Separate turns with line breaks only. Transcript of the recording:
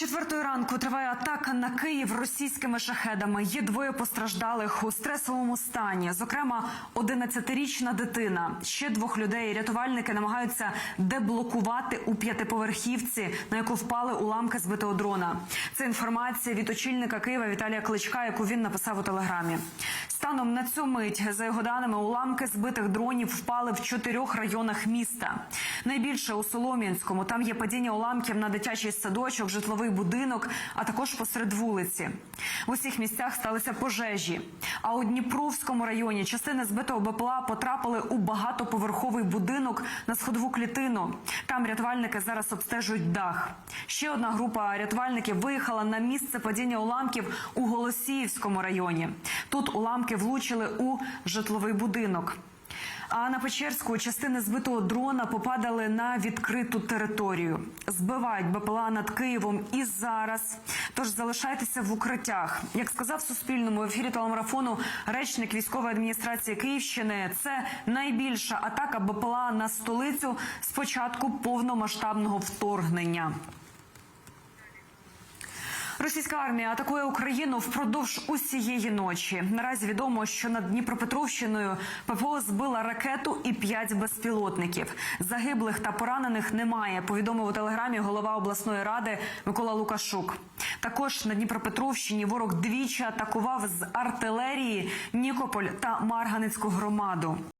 четвертої ранку триває атака на Київ російськими шахедами. Є двоє постраждалих у стресовому стані. Зокрема, 11-річна дитина. Ще двох людей рятувальники намагаються деблокувати у п'ятиповерхівці, на яку впали уламки збитого дрона. Це інформація від очільника Києва Віталія Кличка, яку він написав у телеграмі. Станом на цю мить, за його даними, уламки збитих дронів впали в чотирьох районах міста. Найбільше у Солом'янському там є падіння уламків на дитячий садочок, житловий будинок, а також посеред вулиці. В усіх місцях сталися пожежі. А у Дніпровському районі частини збитого БПЛА потрапили у багатоповерховий будинок на сходову клітину. Там рятувальники зараз обстежують дах. Ще одна група рятувальників виїхала на місце падіння уламків у Голосіївському районі. Тут уламки влучили у житловий будинок. А на Печерську частини збитого дрона попадали на відкриту територію. Збивають БПЛА над Києвом і зараз. Тож залишайтеся в укриттях. Як сказав Суспільному в ефірі телемарафону речник військової адміністрації Київщини, це найбільша атака БПЛА на столицю з початку повномасштабного вторгнення. Російська армія атакує Україну впродовж усієї ночі. Наразі відомо, що над Дніпропетровщиною ППО збила ракету і п'ять безпілотників. Загиблих та поранених немає. Повідомив у телеграмі голова обласної ради Микола Лукашук. Також на Дніпропетровщині ворог двічі атакував з артилерії Нікополь та Марганецьку громаду.